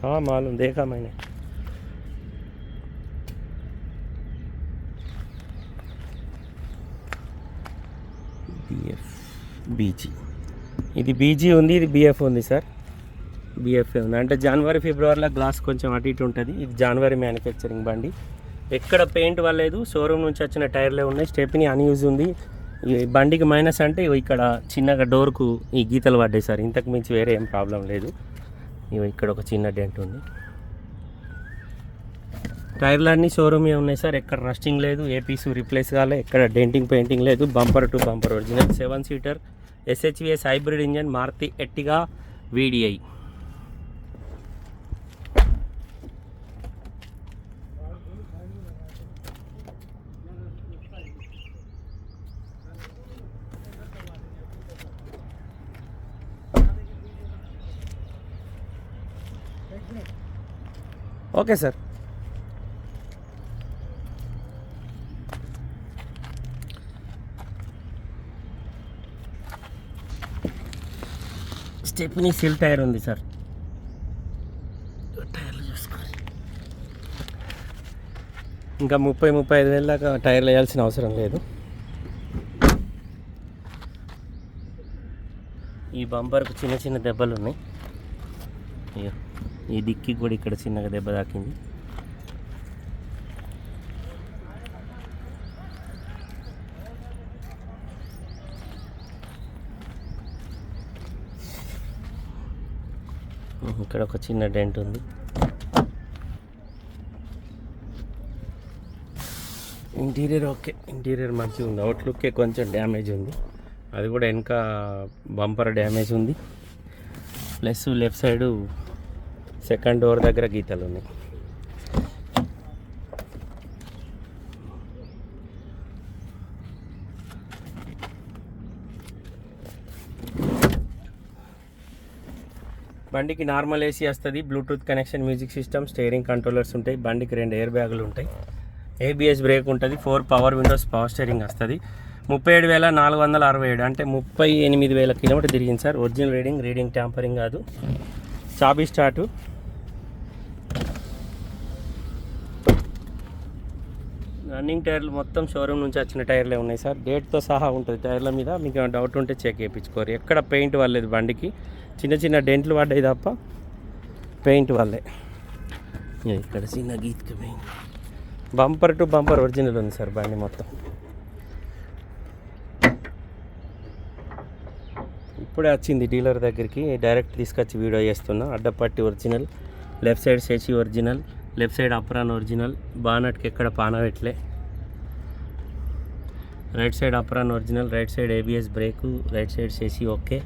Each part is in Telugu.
हाँ मालूम देखा मैंने బిఎఫ్ బీజీ ఇది బీజీ ఉంది ఇది బిఎఫ్ ఉంది సార్ బిఎఫ్ ఉంది అంటే జనవరి ఫిబ్రవరిలో గ్లాస్ కొంచెం అటు ఇటు ఉంటుంది ఇది జనవరి మ్యానుఫ్యాక్చరింగ్ బండి ఎక్కడ పెయింట్ వల్లేదు షోరూమ్ నుంచి వచ్చిన టైర్లే ఉన్నాయి స్టెప్ని అన్యూజ్ ఉంది ఈ బండికి మైనస్ అంటే ఇగో ఇక్కడ చిన్నగా డోర్కు ఈ గీతలు పడ్డాయి సార్ ఇంతకు మించి వేరే ఏం ప్రాబ్లం లేదు ఇగో ఇక్కడ ఒక చిన్న డెంట్ ఉంది. టైర్లు అన్నీ షోరూమే ఉన్నాయి సార్. ఎక్కడ రస్టింగ్ లేదు ఏ పీసు రిప్లేస్ కాలే ఎక్కడ డెంటింగ్ పెయింటింగ్ లేదు. Bumper to bumper original seven seater SHVS hybrid engine Maruti Ertiga VDI okay sir. Stepney silk tyre ఉంది సార్. టైర్లు చూసుకోవాలి ఇంకా ముప్పై ముప్పై ఐదు వేల దాకా టైర్లు వేయాల్సిన అవసరం లేదు. ఈ బంపర్కు చిన్న చిన్న దెబ్బలు ఉన్నాయి ఇయ్యో, ఈ డిక్కి కూడా ఇక్కడ చిన్నగా దెబ్బ తాకింది. ఇక్కడ ఒక చిన్న డెంట్ ఉంది. ఇంటీరియర్ ఓకే ఇంటీరియర్ మంచిగా ఉంది. అవుట్లుక్కే కొంచెం డ్యామేజ్ ఉంది. అది కూడా వెనక బంపర్ డ్యామేజ్ ఉంది. Plus left side second door దగ్గర గీతలు ఉన్నాయి. బండికి నార్మల్ ఏసీ వస్తుంది Bluetooth connection music system steering controllers ఉంటాయి బండికి రెండు ఎయిర్ బ్యాగులు ఉంటాయి. ఏబిఎస్ బ్రేక్ ఉంటుంది four power windows power steering వస్తుంది. ముప్పై ఏడు వేల నాలుగు వందల అరవై ఏడు అంటే ముప్పై ఎనిమిది వేల కిలోమీటర్ తిరిగింది sir. Original reading reading tampering కాదు. చాబీ స్టార్టు. రన్నింగ్ టైర్లు మొత్తం షోరూమ్ నుంచి వచ్చిన టైర్లే ఉన్నాయి సార్. డేట్తో సహా ఉంటుంది. టైర్ల మీద మీకు ఏమైనా డౌట్ ఉంటే చెక్ చేయించుకోరు. ఎక్కడ పెయింట్ వాళ్ళేది బండికి. చిన్న చిన్న డెంట్లు పడ్డాయి తప్ప పెయింట్ వాళ్ళే. ఇక్కడ చిన్న Geet paint. Bumper to bumper original ఉంది సార్ బండి మొత్తం. ఇప్పుడే వచ్చింది డీలర్ దగ్గరికి. డైరెక్ట్ తీసుకొచ్చి వీడియో చేస్తున్నా. అడ్డపట్టి ఒరిజినల్ లెఫ్ట్ సైడ్ చేసి original. Left side apron original. బానట్కి ఎక్కడ పానవెట్లే right side apron original right side ABS brake right side Shashi okay.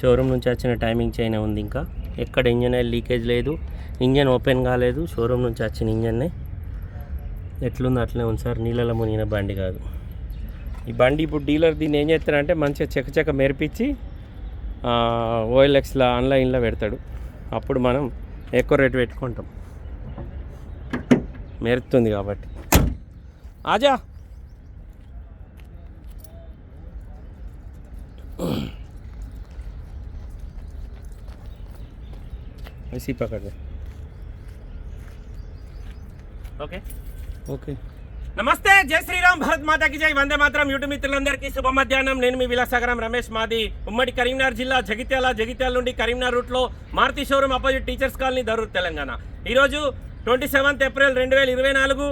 Showroom నుంచి వచ్చిన టైమింగ్ చైన్ ఉంది ఇంకా. ఎక్కడ ఇంజన్ ఆయిల్ లీకేజ్ లేదు. ఇంజన్ ఓపెన్ కాలేదు. షోరూమ్ నుంచి వచ్చిన ఇంజన్నే. ఎట్లుందో అట్లనే ఉంది సార్. నీళ్ళలో మునిగిన బండి కాదు. ఈ బండి ఇప్పుడు డీలర్ దీన్ని ఏం చేస్తారంటే మంచిగా చెక్క చెక్క మెరిపించి ఓఎల్ఎక్స్లో ఆన్లైన్లో పెడతాడు. అప్పుడు మనం ఎక్కువ రేటు పెట్టుకుంటాం. మెరుతుంది కాబట్టి ఆజా ऐसी पकड़ दे ఓకే ఓకే నమస్తే జై శ్రీరామ్ భరత్ మాతాకి జై వందే మాత్రం యూట్యూబ్ మిత్రులందరికీ శుభ మధ్యాహ్నం నేను మీ విలాసాగరం రమేష్ మాది ఉమ్మడి కరీంనగర్ జిల్లా జగిత్యాల జగిత్యాల నుండి కరీంనగర్ రూట్లో Maruti showroom opposite teachers colony Darur Telangana ఈరోజు ట్వంటీ సెవెంత్ ఏప్రిల్ రెండు వేల ఇరవై నాలుగు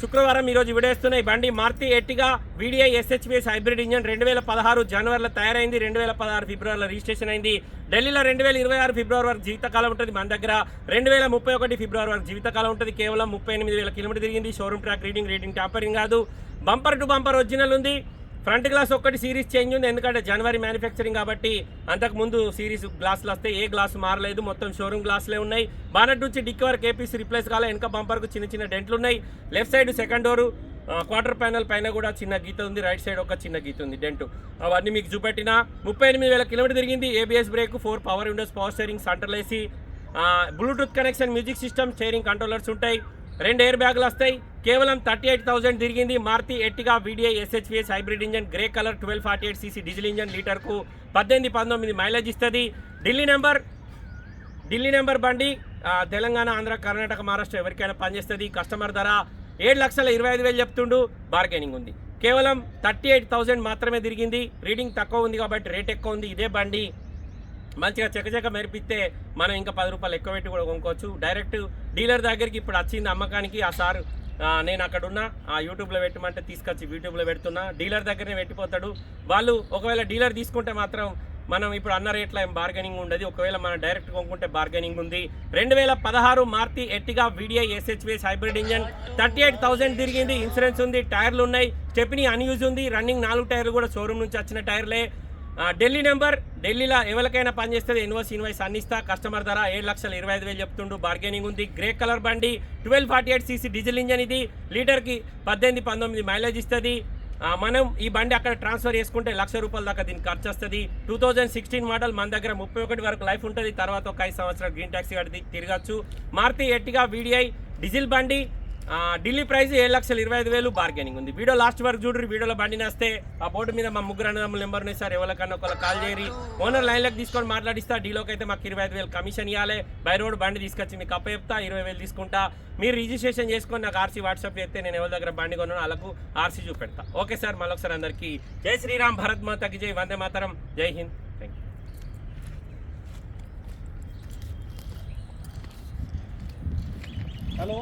శుక్రవారం ఈరోజు విడేస్తున్న ఈ బండి మారుతి ఎట్టిగా వీడిఐ ఎస్హెచ్బిఎస్ హైబ్రిడ్ ఇంజన్ రెండు వేల పదహారు జనవరిలో తయారైంది రెండు వేల పదహారు ఫిబ్రవరిలో రిజిస్ట్రేషన్ అయింది. ఢిల్లీలో రెండు వేల ఇరవై ఆరు ఫిబ్రవరి వరకు జీవితకాలం ఉంటుంది మన దగ్గర. రెండు వేల ముప్పై ఒకటి ఫిబ్రవరి వరకు జీవితకాలం ఉంటుంది. కేవలం ముప్పై ఎనిమిది వేల కిలోమీటర్ తిరిగింది. Showroom track reading rating tampering కాదు. బంపర్ టు బంపర్ ఒరిజినల్ ఉంది. ఫ్రంట్ గ్లాస్ ఒక్కటి సిరీస్ చేంజ్ ఉంది. ఎందుకంటే జనవరి మ్యానుఫ్యాక్చరింగ్ కాబట్టి అంతకు ముందు సిరీస్ గ్లాసులు వస్తాయి ఏ గ్లాస్ మారలేదు. మొత్తం షోరూమ్ గ్లాసులే ఉన్నాయి. బానట్ నుంచి డిక్కి వరకు ఏపీసీ రిప్లేస్ కాలే. వెనక బంపర్కు చిన్న చిన్న డెంట్లు ఉన్నాయి. Left side second door quarter panel పైన కూడా చిన్న గీత ఉంది. రైట్ సైడ్ ఒక చిన్న గీత ఉంది డెంటు అవన్నీ మీకు చూపెట్టిన. ముప్పై ఎనిమిది వేల కిలోమీటర్ తిరిగింది. ABS brake four power windows power steering central AC Bluetooth connection music system steering controllers ఉంటాయి. రెండు ఎయిర్ బ్యాగులు వస్తాయి. కేవలం థర్టీ ఎయిట్ థౌసండ్ తిరిగింది. Maruti Ertiga VDI SHVS hybrid engine. Grey colour twelve forty eight CC diesel engine లీటర్కు పద్దెనిమిది పంతొమ్మిది మైలేజ్ ఇస్తుంది. ఢిల్లీ నెంబర్ ఢిల్లీ నెంబర్ బండి తెలంగాణ ఆంధ్ర కర్ణాటక మహారాష్ట్ర ఎవరికైనా పనిచేస్తుంది. కస్టమర్ ధర ఏడు లక్షల ఇరవై ఐదు వేలు చెప్తుండు. బార్గెనింగ్ ఉంది. కేవలం థర్టీ ఎయిట్ థౌసండ్ మాత్రమే తిరిగింది. రీడింగ్ తక్కువ ఉంది కాబట్టి రేట్ ఎక్కువ ఉంది. ఇదే బండి మంచిగా చెక్కచెక్క మెరిపిస్తే మనం ఇంకా పది రూపాయలు ఎక్కువ పెట్టి కూడా కొనుక్కోవచ్చు. డైరెక్ట్ డీలర్ దగ్గరికి ఇప్పుడు వచ్చింది అమ్మకానికి ఆ సార్. నేను అక్కడ ఉన్నా ఆ యూట్యూబ్లో పెట్టమంటే తీసుకొచ్చి యూట్యూబ్లో పెడుతున్నా. డీలర్ దగ్గరనే పెట్టిపోతాడు. వాళ్ళు ఒకవేళ డీలర్ తీసుకుంటే మాత్రం మనం ఇప్పుడు అన్న రేట్ల ఏం బార్గెనింగ్ ఉండదు. ఒకవేళ మనం డైరెక్ట్ కొనుక్కుంటే బార్గెనింగ్ ఉంది. రెండు వేల పదహారు Maruti Ertiga VDI SHVS hybrid engine thirty eight thousand తిరిగింది. ఇన్సూరెన్స్ ఉంది టైర్లు ఉన్నాయి. స్టెప్ని అన్యూజ్ ఉంది. రన్నింగ్ నాలుగు టైర్లు కూడా షోరూమ్ నుంచి వచ్చిన టైర్లే. ఢిల్లీ నెంబర్ ఢిల్లీలో ఎవరికైనా పనిచేస్తుంది ఇన్వాయిస్ ఇన్వాయిస్ అన్నిస్తా కస్టమర్ ధర ఏడు లక్షల ఇరవై ఐదు వేలు చెప్తుండు. బార్గెనింగ్ ఉంది. గ్రే కలర్ బండి twelve forty eight CC diesel engine ఇది. లీటర్కి పద్దెనిమిది పంతొమ్మిది మైలేజ్ ఇస్తుంది. మనం ఈ బండి అక్కడ ట్రాన్స్ఫర్ చేసుకుంటే లక్ష రూపాయల దాకా దీనికి ఖర్చు వస్తుంది. టూ థౌజండ్ సిక్స్టీన్ మోడల్ మన దగ్గర ముప్పై ఒకటి వరకు లైఫ్ ఉంటుంది. తర్వాత ఒక ఐదు సంవత్సరాలు గ్రీన్ ట్యాక్సీ కట్టి తిరగచ్చు. మారుతి ఎట్టిగా వీడిఐ డీజిల్ బండి ఢిల్లీ ప్రైస్ ఏడు లక్షల ఇరవై ఐదు వేలు బార్గెనింగ్ ఉంది. వీడియో లాస్ట్ వరకు చూడరు వీడియోలో బండి నేస్తే ఆ బోర్డు మీద మా ముగ్గురు అన్నదమ్ముల నెంబర్ ఉన్నాయి సార్. ఎవరికన్నా ఒకళ్ళు కాల్ చేయరి ఓనర్ లైన్లోకి తీసుకొని మాట్లాడిస్తా డీలోకి అయితే మాకు ఇరవై ఐదు వేలు కమిషన్ ఇవ్వాలి బై రోడ్ బండి తీసుకొచ్చి మీకు అప్ప చెప్తా ఇరవై వేలు తీసుకుంటా. మీరు రిజిస్ట్రేషన్ చేసుకొని నాకు ఆర్సీ వాట్సాప్ చేస్తే నేను ఎవరి దగ్గర బండి కొన్నాను వాళ్ళకు ఆర్సీ చూపెడతా. ఓకే సార్ మళ్ళొకసారి అందరికీ జై శ్రీరామ్ భరత్ మాతకి జై వందే మాతరం జై హింద్. Thank you hello